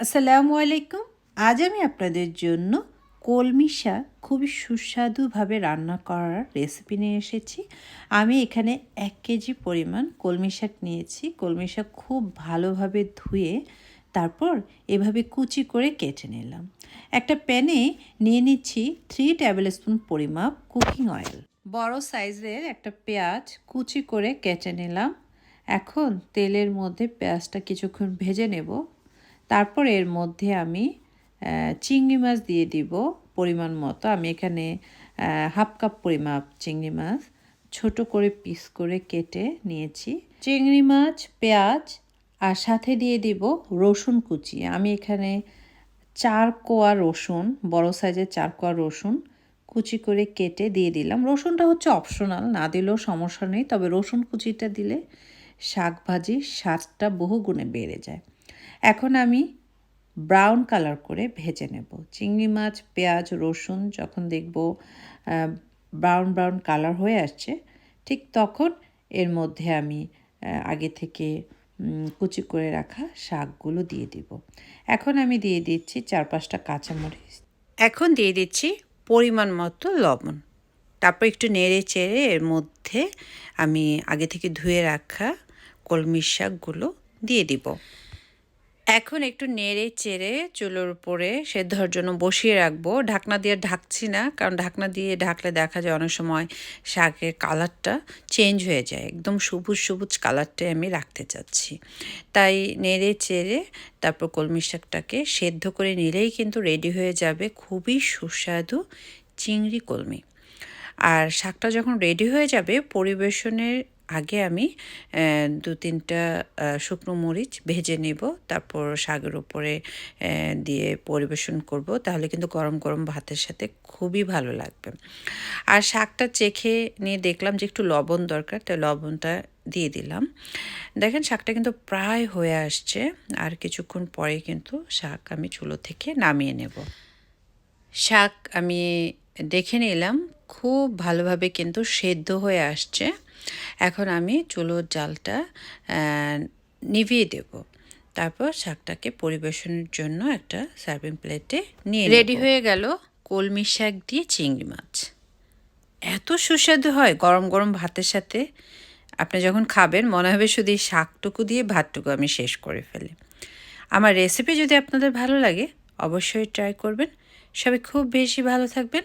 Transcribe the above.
আসসালামু আলাইকুম। আজ আমি আপনাদের জন্য কলমি শাক খুবই সুস্বাদুভাবে রান্না করার রেসিপি নিয়ে এসেছি। আমি এখানে এক কেজি পরিমাণ কলমি শাক নিয়েছি। কলমি শাক খুব ভালোভাবে ধুয়ে তারপর এভাবে কুচি করে কেটে নিলাম। একটা প্যানে নিয়ে নিচ্ছি থ্রি টেবিল স্পুন পরিমাপ কুকিং অয়েল বড় সাইজের একটা পেঁয়াজ কুচি করে কেটে নিলাম। এখন তেলের মধ্যে পেঁয়াজটা কিছুক্ষণ ভেজে নেব। তারপর এর মধ্যে আমি চিংড়ি মাছ দিয়ে দিব পরিমাণ মতো। আমি এখানে হাফ কাপ পরিমাপ চিংড়ি মাছ ছোট করে পিস করে কেটে নিয়েছি। চিংড়ি মাছ, পেঁয়াজ আর সাথে দিয়ে দিব রসুন কুচি। আমি এখানে চার কোয়া রসুন, বড় সাইজের চার কোয়া রসুন কুচি করে কেটে দিয়ে দিলাম। রসুনটা হচ্ছে অপশনাল, না দিলেও সমস্যা নেই, তবে রসুন কুচিটা দিলে শাক ভাজির স্বাদটা বহু গুণে বেড়ে যায়। এখন আমি ব্রাউন কালার করে ভেজে নেব। চিংড়ি মাছ, পেঁয়াজ, রসুন যখন দেখব ব্রাউন ব্রাউন কালার হয়ে আসছে, ঠিক তখন এর মধ্যে আমি আগে থেকে কুচি করে রাখা শাকগুলো দিয়ে দিব। এখন আমি দিয়ে দিচ্ছি চার পাঁচটা কাঁচামরিচ। এখন দিয়ে দিচ্ছি পরিমাণ মতো লবণ। তারপর একটু নেড়ে চেড়ে এর মধ্যে আমি আগে থেকে ধুয়ে রাখা কলমির শাকগুলো দিয়ে দিব। এখন একটু নেড়ে চেড়ে চুলোর উপরে সেদ্ধ হওয়ার জন্য বসিয়ে রাখব। ঢাকনা দিয়ে ঢাকছি না, কারণ ঢাকনা দিয়ে ঢাকলে দেখা যায় অনেক সময় শাকের কালারটা চেঞ্জ হয়ে যায়। একদম সবুজ সবুজ কালারটাই আমি রাখতে চাচ্ছি। তাই নেড়ে চেড়ে তারপর কলমি শাকটাকে সেদ্ধ করে নিলেই কিন্তু রেডি হয়ে যাবে খুবই সুস্বাদু চিংড়ি কলমি। আর শাকটা যখন রেডি হয়ে যাবে, পরিবেশনের আগে আমি দু তিনটা শুকনো মরিচ ভেজে নেব, তারপর শাকের উপরে দিয়ে পরিবেশন করব, তাহলে কিন্তু গরম গরম ভাতের সাথে খুবই ভালো লাগবে। আর শাকটা চেখে নিয়ে দেখলাম যে একটু লবণ দরকার, তাই লবণটা দিয়ে দিলাম। দেখেন শাকটা কিন্তু প্রায় হয়ে আসছে, আর কিছুক্ষণ পরে কিন্তু শাক আমি চুলো থেকে নামিয়ে নেব। শাক আমি দেখে নিলাম, খুব ভালোভাবে কিন্তু সেদ্ধ হয়ে আসছে। এখন আমি চুলোর জালটা নিভিয়ে দেব। তারপর শাকটাকে পরিবেশনের জন্য একটা সার্ভিং প্লেটে নিয়ে রেডি হয়ে গেল কলমি শাক দিয়ে চিংড়ি মাছ। এত সুস্বাদু হয় গরম গরম ভাতের সাথে। আপনি যখন খাবেন, মনে হবে শুধু এই শাকটুকু দিয়ে ভাতটুকু আমি শেষ করে ফেলি। আমার রেসিপি যদি আপনাদের ভালো লাগে, অবশ্যই ট্রাই করবেন। সবাই খুব বেশি ভালো থাকবেন।